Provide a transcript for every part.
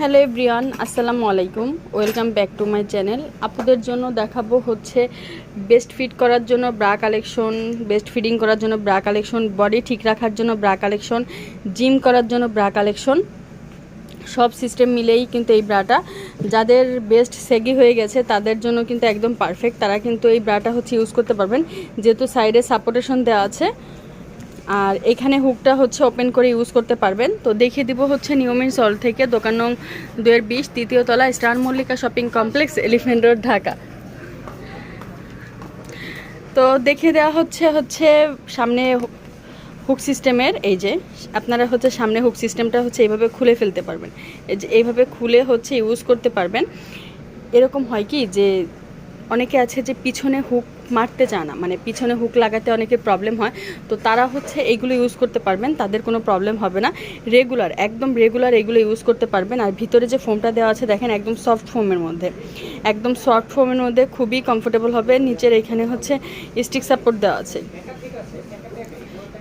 Hello everyone, আসসালামু আলাইকুম। Welcome back to my channel. আপুদের জন্য দেখাবো হচ্ছে বেস্ট ফিট করার জন্য ব্রা কালেকশন বেস্ট ফিডিং করার জন্য ব্রা কালেকশন বডি ঠিক রাখার জন্য ব্রা কালেকশন জিম করার জন্য ব্রা কালেকশন সব সিস্টেম মিলেই কিন্তু এই ব্রাটা যাদের বেস্ট সেগি হয়ে গেছে, তাদের জন্য কিন্তু একদম পারফেক্ট তারা কিন্তু এই ব্রাটা হচ্ছে ইউজ করতে পারবেন। যেহেতু সাইডে সাপোর্টেশন দেওয়া আছে আর এখানে হুকটা হচ্ছে ওপেন করে ইউজ করতে পারবেন। তো দেখিয়ে দিব হচ্ছে নিয়মিন সল থেকে দোকান নং দুয়ের বিশ, তৃতীয় তলা star Mallika shopping complex elephant road Dhaka. তো দেখিয়ে দেওয়া হচ্ছে হচ্ছে সামনে হুক সিস্টেমের, এই যে আপনারা হচ্ছে সামনে হুক সিস্টেমটা হচ্ছে এইভাবে খুলে ফেলতে পারবেন। এই যে এইভাবে খুলে হচ্ছে ইউজ করতে পারবেন। এরকম হয় কি যে অনেকে আছে যে পিছনে হুক মারতে চায় না। মানে পিছনে হুক লাগাতে অনেকে প্রবলেম হয়। তো তারা হচ্ছে এইগুলো ইউজ করতে পারবেন, তাদের কোনো প্রবলেম হবে না। রেগুলার একদম রেগুলার এগুলো ইউজ করতে পারবেন। আর ভিতরে যে ফোমটা দেওয়া আছে, দেখেন একদম সফট ফোমের মধ্যে। একদম সফট ফোমের মধ্যে খুবই কমফোর্টেবল হবে। নিচের এখানে হচ্ছে স্টিক সাপোর্ট দেওয়া আছে।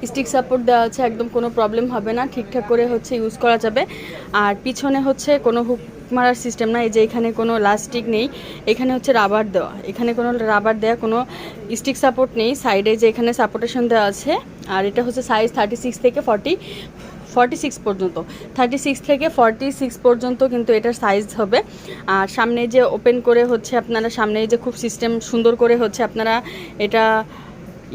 স্টিক সাপোর্ট দেওয়া আছে, একদম কোনো প্রবলেম হবে না। ঠিকঠাক করে হচ্ছে ইউজ করা যাবে। আর পিছনে হচ্ছে কোনো হুক মারার সিস্টেম না এই যে এখানে কোনো লাস্টিক নেই, এখানে হচ্ছে রাবার দেওয়া। এখানে কোনো রাবার দেওয়া কোনো স্টিক সাপোর্ট নেই সাইডে যে এখানে সাপোর্টেশন দেওয়া আছে, আর এটা হচ্ছে সাইজ থার্টি সিক্স থেকে ফর্টি ফর্টি সিক্স পর্যন্ত। থার্টি সিক্স থেকে ফর্টি সিক্স পর্যন্ত কিন্তু এটার সাইজ হবে। আর সামনে যে ওপেন করে হচ্ছে আপনারা, সামনে যে খুব সিস্টেম সুন্দর করে হচ্ছে আপনারা এটা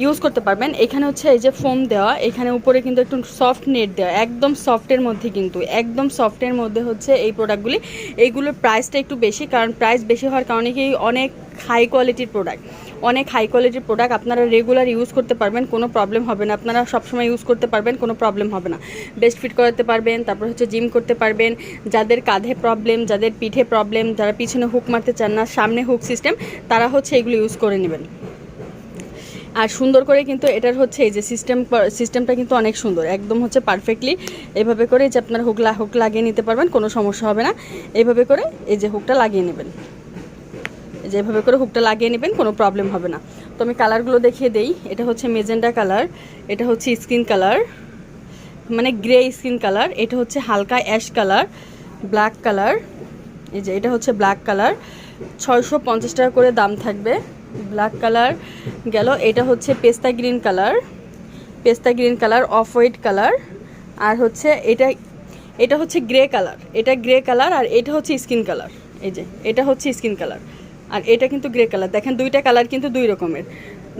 ইউজ করতে পারবেন। এখানে হচ্ছে এই যে ফোম দেওয়া, এখানে উপরে কিন্তু একটু সফট নেট দেওয়া, একদম সফটের মধ্যে কিন্তু, একদম সফটের মধ্যে হচ্ছে এই প্রোডাক্টগুলি এইগুলোর প্রাইসটা একটু বেশি, কারণ প্রাইস বেশি হওয়ার কারণে কি অনেক হাই কোয়ালিটির প্রোডাক্ট অনেক হাই কোয়ালিটির প্রোডাক্ট আপনারা রেগুলার ইউজ করতে পারবেন, কোনো প্রবলেম হবে না। আপনারা সবসময় ইউজ করতে পারবেন, কোনো প্রবলেম হবে না। বেস্ট ফিট করাতে পারবেন, তারপর হচ্ছে জিম করতে পারবেন। যাদের কাঁধে প্রবলেম যাদের পিঠে প্রবলেম যারা পিছনে হুক মারতে চান না, সামনে হুক সিস্টেম তারা হচ্ছে এগুলো ইউজ করে নেবেন। আর সুন্দর করে কিন্তু এটার হচ্ছে এই যে সিস্টেম সিস্টেমটা কিন্তু অনেক সুন্দর, একদম হচ্ছে পারফেক্টলি এভাবে করে যে আপনার হুক হুক লাগিয়ে নিতে পারবেন, কোনো সমস্যা হবে না। এইভাবে করে এই যে হুকটা লাগিয়ে নেবেন। যেভাবে করে হুকটা লাগিয়ে নেবেন, কোনো প্রবলেম হবে না। তো আমি কালারগুলো দেখিয়ে দেই। এটা হচ্ছে মেজেন্ডা কালার এটা হচ্ছে স্কিন কালার মানে গ্রে স্কিন কালার এটা হচ্ছে হালকা অ্যাশ কালার ব্ল্যাক কালার এই যে এটা হচ্ছে ব্ল্যাক কালার ছয়শো পঞ্চাশ টাকা করে দাম থাকবে। ব্ল্যাক কালার গেল। এটা হচ্ছে pista green colour pista green colour off white colour আর হচ্ছে এটা এটা হচ্ছে গ্রে কালার এটা গ্রে কালার আর এটা হচ্ছে স্কিন কালার এই যে, এটা হচ্ছে স্কিন কালার আর এটা কিন্তু গ্রে কালার দেখেন দুইটা কালার কিন্তু দুই রকমের।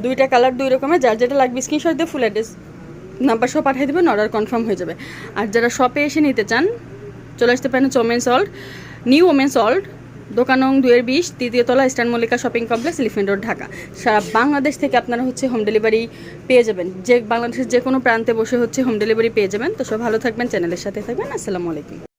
দুইটা কালার দুই রকমের, যার যেটা লাগবে স্ক্রিনশট দিয়ে ফুল অ্যাড্রেস নাম্বার সব পাঠিয়ে দেবেন অর্ডার কনফার্ম হয়ে যাবে। আর যারা শপে এসে নিতে চান, চলে আসতে পারেন women salt new women salt দোকান দুয়ের বিশ, তৃতীয় তলা eastern Mallika shopping complex, elephant road, Dhaka. সারা বাংলাদেশ থেকে আপনারা হচ্ছে হোম ডেলিভারি পেয়ে যাবেন। যে বাংলাদেশের যে কোনো প্রান্তে বসে হচ্ছে হোম ডেলিভারি পেয়ে যাবেন। তো সব ভালো থাকবেন, চ্যানেলের সাথে থাকবেন। আসসালামু আলাইকুম।